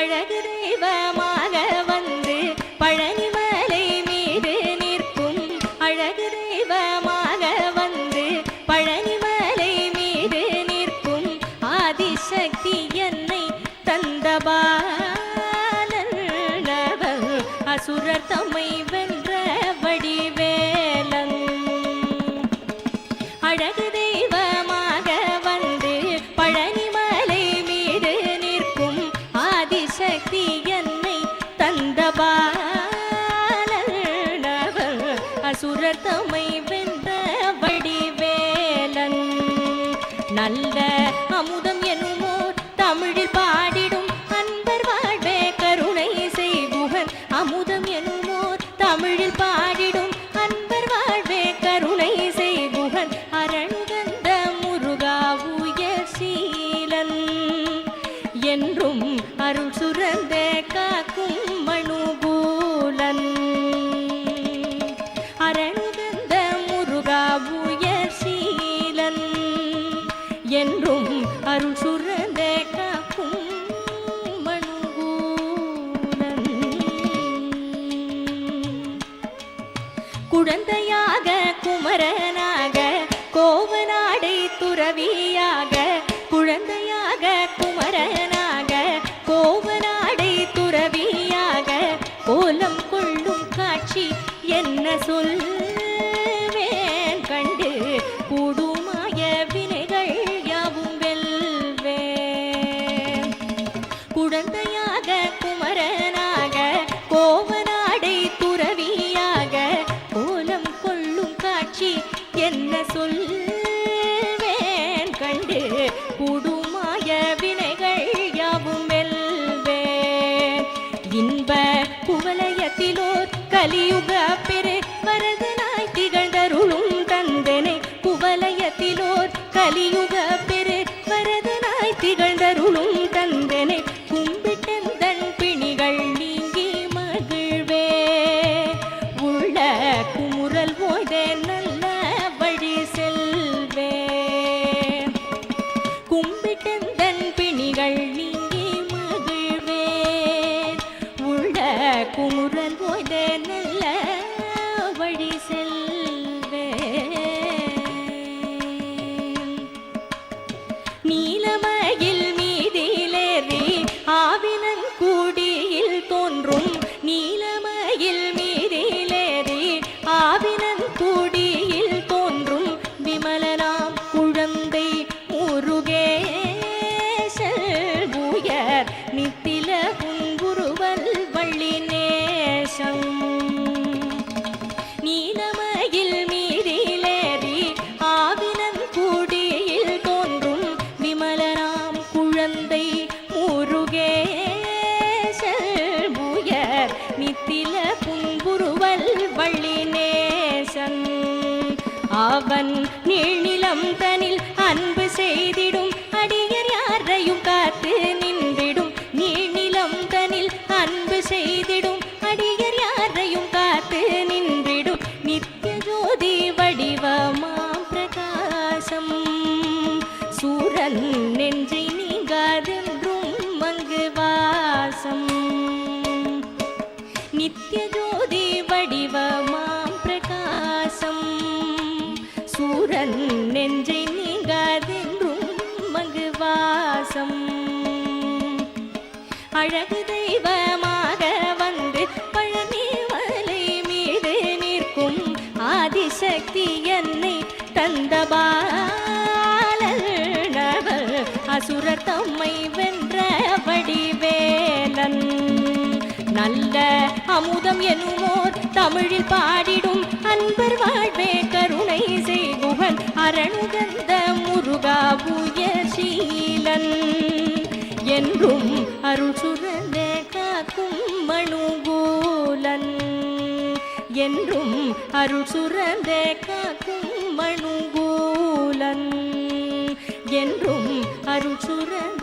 அழகு தெய்வமாக வந்து பழனிமலை மீது நிற்கும். அழகு தெய்வமாக வந்து பழனிமலை மீது நிற்கும். ஆதிசக்தி என்னை தந்தபாலன் அசுரர் தம்மை அசுரர் தம்மை வென்ற வடிவேலன். நல்ல அமுதம் எனுமோ தமிழில் பாடி துறவியாக குழந்தையாக குமரனாக கோவனாடை துறவியாக கோலம் கொள்ளும் காட்சி என்ன சொல்வேன் கண்டு கூடுமாய வினைகள் யாவும் வெல்வேன். குழந்தையாக குவலயத்திலோர் கலியுக பெரு வரதனாய் திகழ்ந்தருளும் தந்தனை குவலயத்திலோர் கலியுக குமுறல் போய் நல்ல நித்தில புன்புருவல் வள்ளி நித்திய ஜோதி வடிவமாம் பிரகாசம். சூரன் நெஞ்சை நீங்காதென்றும் மங்குவாசம் அழகு தெய்வமாக வந்து பழனி மலை மீது நிற்கும் ஆதிசக்தி என்னை தந்த பாலனவள் அசுரர் நல்ல அமுதம் எனுமோர் தமிழில் பாடிடும் அன்பர் வாழ்வே கருணை செய்குகன் அரணுகந்த முருகா சீலன். என்றும் அருள் சுரந்த காக்கும் மணுகூலன் என்றும் அருள் சுரந்த காக்கும் மணுகூலன் என்றும் அருள் சுரந்த